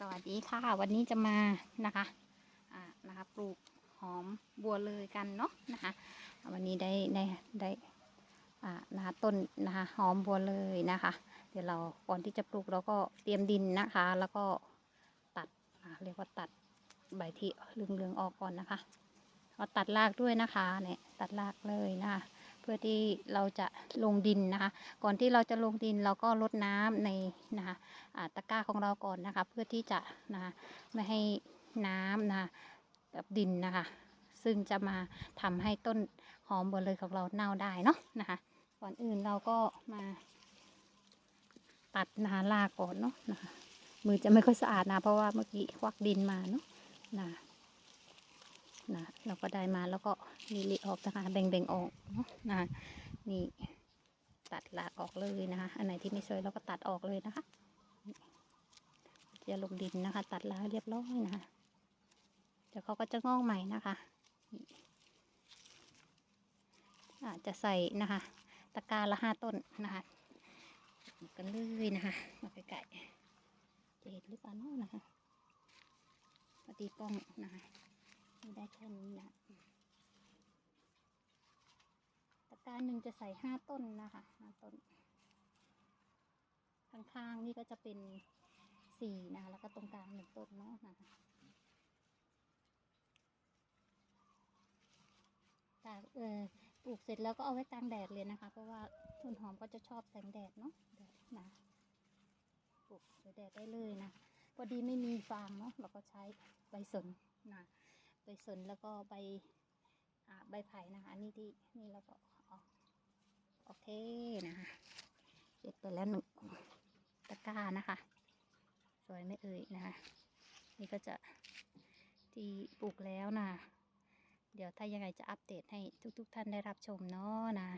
สวัสดีค่ะ วันนี้จะมานะคะอ่านะคะปลูกหอมบัวเลยกันเนาะนะคะวันนี้ได้ได้ได้นะคะต้นนะคะหอมบัวเลยนะคะ เดี๋ยวเราก่อนที่จะปลูกเราก็เตรียมดินนะคะ แล้วก็ตัดเรียกว่าตัดใบที่เหลืองๆออกก่อนนะคะเราตัดรากด้วยนะคะเนี่ยตัดรากเลยนะคะ พื่อที่เราจะลงดินนะคะ ก่อนที่เราจะลงดินเราก็รดน้ำในนะคะตะกร้าของเราก่อนนะคะ เพื่อที่จะนะคะไม่ให้น้ำนะคะกับดินนะคะ ซึ่งจะมาทำให้ต้นหอมบัวเลยของเราเน่าได้เนาะนะคะ ก่อนอื่นเราก็มาตัดนะคะรากก่อนเนาะนะคะมือจะไม่ค่อยสะอาดนะเพราะว่าเมื่อกี้ควักดินมาเนาะนะ นะเราก็ได้มาแล้วก็ลีลีออกนะคะแบ่งๆออกเนาะนี่ตัดรากออกเลยนะคะอันไหนที่ไม่สวยเราก็ตัดออกเลยนะคะจะลงดินนะคะ ตัดล้วเรียบร้อยนะคะเดี๋ยวเขาก็จะงอกใหม่นะคะอาจจะใส่นะคะตะกร้าละห้าต้นนะคะกันเลยนะคะมาไก่จะเห็นหรือเปล่าเนาะนะคะพอดีกล้องนะคะ ไม่ได้แค่นี้นะตะกร้าหนึ่งจะใส่ห้าต้นนะคะห้าต้น ข้างๆนี่ก็จะเป็นสี่นะคะแล้วก็ตรงกลางหนึ่งต้นเนาะนะคะตากเออปลูกเสร็จแล้วก็เอาไว้กลางแดดเลยนะคะ เพราะว่าต้นหอมก็จะชอบแสงแดดเนาะแดดนะปลูกแดดได้เลยนะพอดีไม่มีฟางเนาะเราก็ใช้ใบสนนะ ใบสนแล้วก็ใบอ่าใบไผ่นะคะนี่ที่นี่เราก็ออกโอเคนะคะเสร็จไปแล้วหนึ่งตะกร้านะคะ สวยไม่เอ่ยนะคะ นี่ก็จะที่ปลูกแล้วนะ เดี๋ยวถ้ายังไงจะอัปเดตให้ทุกๆทท่านได้รับชมเนาะนะ